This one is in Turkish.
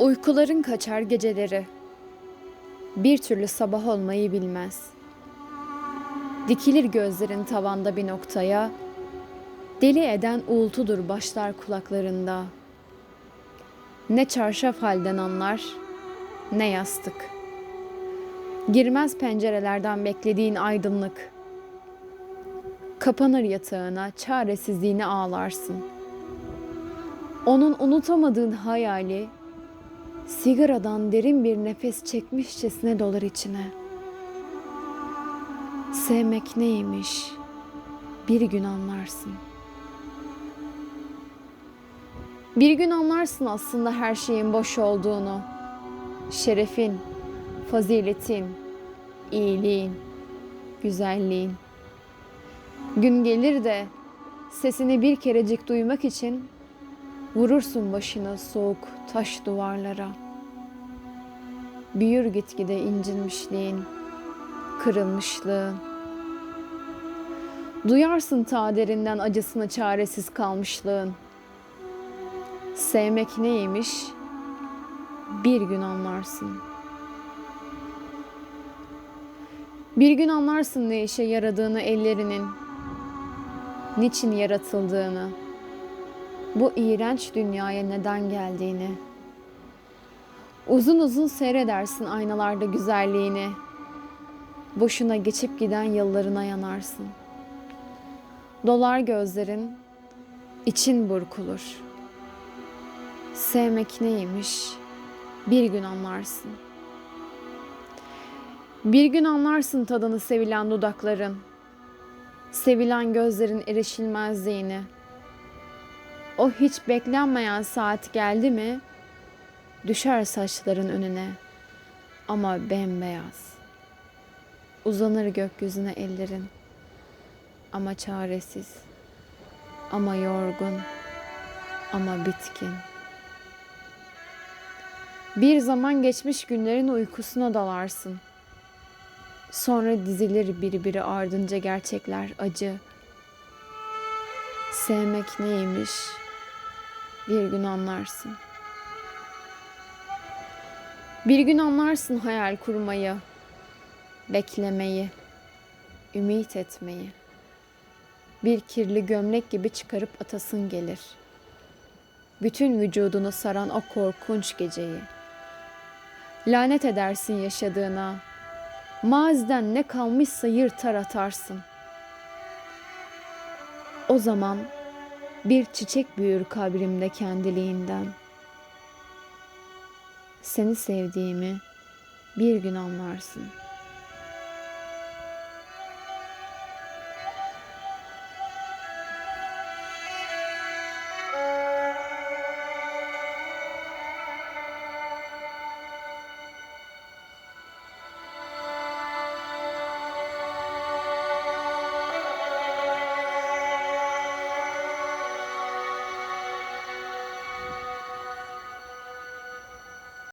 Uykuların kaçar geceleri. Bir türlü sabah olmayı bilmez. Dikilir gözlerin tavanda bir noktaya. Deli eden uğultudur başlar kulaklarında. Ne çarşaf halden anlar, ne yastık. Girmez pencerelerden beklediğin aydınlık. Kapanır yatağına, çaresizliğine ağlarsın. Onun unutamadığın hayali sigaradan derin bir nefes çekmişçesine dolar içine. Sevmek neymiş? Bir gün anlarsın. Bir gün anlarsın aslında her şeyin boş olduğunu. Şerefin, faziletin, iyiliğin, güzelliğin. Gün gelir de sesini bir kerecik duymak için Vurursun başını soğuk taş duvarlara. Büyür gitgide incinmişliğin, kırılmışlığın. Duyarsın ta derinden acısını çaresiz kalmışlığın. Sevmek neymiş? Bir gün anlarsın. Bir gün anlarsın ne işe yaradığını ellerinin, niçin yaratıldığını bu iğrenç dünyaya neden geldiğini. Uzun uzun seyredersin aynalarda güzelliğini. Boşuna geçip giden yıllarına yanarsın. Dolar gözlerin, için burkulur. Sevmek neymiş bir gün anlarsın. Bir gün anlarsın tadını sevilen dudakların, sevilen gözlerin erişilmezliğini.'' O hiç beklenmeyen saat geldi mi düşer saçların önüne ama bembeyaz. Uzanır gökyüzüne ellerin ama çaresiz ama yorgun ama bitkin. Bir zaman geçmiş günlerin uykusuna dalarsın. Sonra dizilir birbiri ardınca gerçekler acı. Sevmek neymiş? Bir gün anlarsın. Bir gün anlarsın hayal kurmayı, beklemeyi, ümit etmeyi. Bir kirli gömlek gibi çıkarıp atasın gelir. Bütün vücudunu saran o korkunç geceyi. Lanet edersin yaşadığına. Maziden ne kalmışsa yırtar atarsın. O zaman bir çiçek büyür kabrimde kendiliğinden. Seni sevdiğimi bir gün anlarsın.''